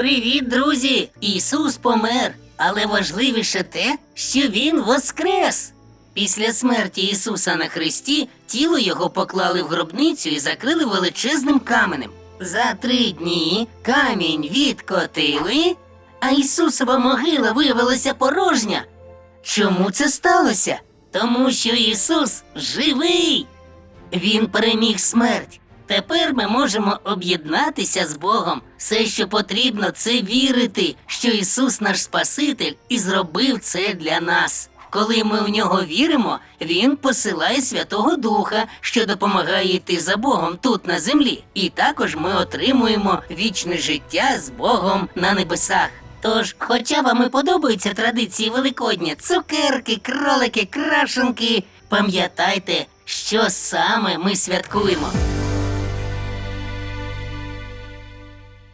Привіт, друзі! Ісус помер, але важливіше те, що Він воскрес. Після смерті Ісуса на хресті тіло його поклали в гробницю і закрили величезним каменем. За три дні камінь відкотили, а Ісусова могила виявилася порожня. Чому це сталося? Тому що Ісус живий. Він переміг смерть. Тепер ми можемо об'єднатися з Богом. Все, що потрібно, це вірити, що Ісус наш Спаситель і зробив це для нас. Коли ми в нього віримо, Він посилає Святого Духа, що допомагає йти за Богом тут на землі. І також ми отримуємо вічне життя з Богом на небесах. Тож, хоча вам і подобаються традиції Великодня, цукерки, кролики, крашенки, пам'ятайте, що саме ми святкуємо.